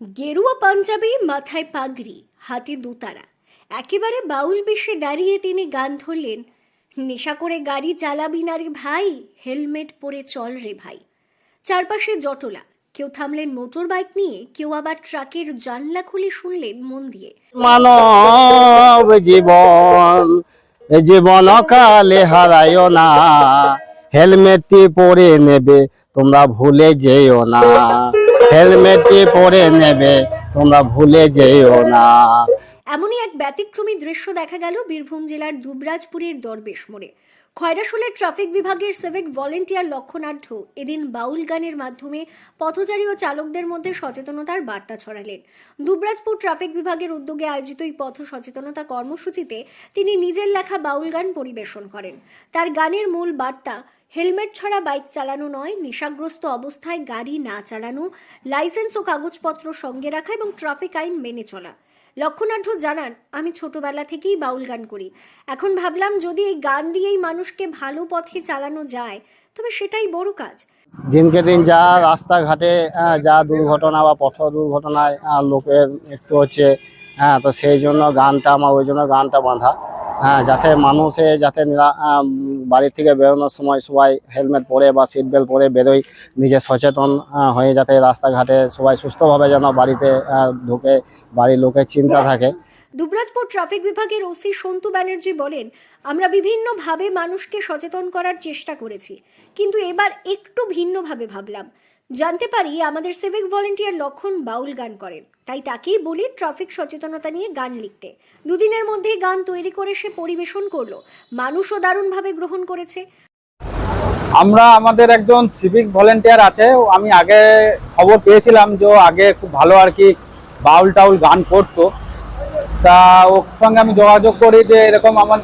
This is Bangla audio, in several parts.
গেরুয়া পাঞ্জাবি, মাথায় পাগড়ি, হাতে দুতারা। একেবারে বাউল বেশে দাঁড়িয়ে তিনি গান ধরলেন, নেশা করে গাড়ি চালাবি না রে ভাই, হেলমেট পরে চল রে ভাই। চারপাশে জটলা, কেউ থামলেন মোটর বাইক নিয়ে, কেউ আবার ট্রাকের জানলা খুলে শুনলেন মন দিয়ে। মানব জীবন জীবন কালে হারায় না, হেলমেটটি পরে নেবে, তোমরা ভুলে যেও না। হেলমেটটি পরে নেবে, তোমরা ভুলে যেও না। এমনই এক ব্যতিক্রমী দৃশ্য দেখা গেল বীরভূম জেলার দুবরাজপুরের দরবেশ মোড়ে। খয়রাশুলের ট্রাফিক বিভাগের সিভিক ভলেন্টিয়ার লক্ষণাঢ্য এদিন বাউল গানের মাধ্যমে পথচারী ও চালকদের মধ্যে সচেতনতার বার্তা ছড়ালেন। দুবরাজপুর ট্রাফিক বিভাগের উদ্যোগে আয়োজিত এই পথ সচেতনতা কর্মসূচিতে তিনি নিজের লেখা বাউল গান পরিবেশন করেন। তার গানের মূল বার্তা হেলমেট ছাড়া বাইক চালানো নয়, নেশাগ্রস্ত অবস্থায় গাড়ি না চালানো, লাইসেন্স ও কাগজপত্র সঙ্গে রাখা এবং ট্রাফিক আইন মেনে চলা। লক্ষণাঢ্য জানান, আমি ছোটবেলা থেকেই বাউল গান করি। এখন ভাবলাম যদি এই গান দিয়েই মানুষকে ভালো পথে চালানো যায়, তবে সেটাই বড় কাজ। দিনকে দিন যা রাস্তাঘাটে যা দুর্ঘটনা বা পথ দুর্ঘটনায় লোকের মৃত্যু হচ্ছে হ্যাঁ তো সেই জন্য গানটা আমার, ওই জন্য গানটা বাঁধা। হ্যাঁ যাতে মানুষে যাতে নিরা- আহ, উম, বাড়ি থেকে বেরোনোর সময় সবাই হেলমেট পরে বা সিট বেল্ট পরে বেরোয় নিজে সচেতন হয়ে যাতে রাস্তাঘাটে সবাই সুস্থভাবে যেন বাড়িতে ঢুকে বাড়ির লোকের চিন্তা থাকে। দুবরাজপুর ট্রাফিক বিভাগের ওসি সন্তু ব্যানার্জি বলেন আমরা বিভিন্নভাবে মানুষকে সচেতন করার চেষ্টা করেছি কিন্তু এবার একটু ভিন্নভাবে ভাবলাম। জানতে পারি আমাদের সিভিক ভলেন্টিয়ার লক্ষণ বাউল গান করেন। তাই তাকেই বলি ট্রাফিক সচেতনতা নিয়ে গান লিখতে। দুদিনের মধ্যেই গান তৈরি করে সে পরিবেশন করল। মানুষও দারুণভাবে গ্রহণ করেছে। আমরা আমাদের একজন সিভিক ভলেন্টিয়ার আছে আমি আগে খবর পেয়েছিলাম যে আগে খুব ভালো আর কি বাউল টাউল গান করতো। তা ওর সঙ্গে আমি যোগাযোগ করি যে এরকম আমার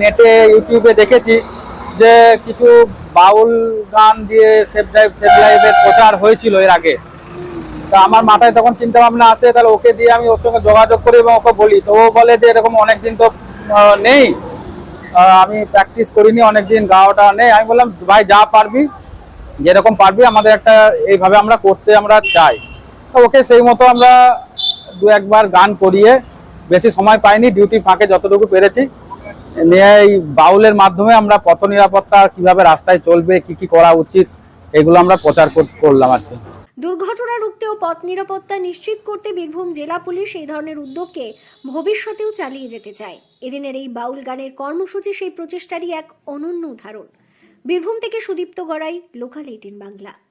নেটে ইউটিউবে দেখেছি। যে কিছু বাউল গান দিয়ে সেফ ড্রাইভ সেফ লাইভের প্রচার হয়েছিল এর আগে। তা আমার মাথায় তখন চিন্তা ভাবনা আসে, তাহলে ওকে দিয়ে আমি ওর সঙ্গে যোগাযোগ করি এবং ওকে বলি। তো ও বলে যে এরকম অনেকদিন তো নেই। আমি প্র্যাকটিস করিনি, অনেকদিন গাওয়াটা নেই। আমি বললাম, ভাই, যা পারবি, যেরকম পারবি, আমাদের একটা এইভাবে আমরা করতে আমরা চাই। তো ওকে সেই মতো আমরা দু একবার গান করিয়ে, বেশি সময় পাইনি ডিউটি ফাঁকে যতটুকু পেরেছি। নিয়ে এই বাউলের মাধ্যমে আমরা পথ নিরাপত্তা কীভাবে রাস্তায় চলবে, কি কি করা উচিত, এগুলো আমরা প্রচার কর- করলাম আজকে। দুর্ঘটনা রুখতে ও পথ নিরাপত্তা নিশ্চিত করতে বীরভূম জেলা পুলিশ এই ধরনের উদ্যোগকে ভবিষ্যতেও চালিয়ে যেতে চায়। এদিনের এই বাউল গানের কর্মসূচি সেই প্রচেষ্টারই এক অনন্য উদাহরণ। বীরভূম থেকে সুদীপ্ত গড়াই লোকাল এইটিন বাংলা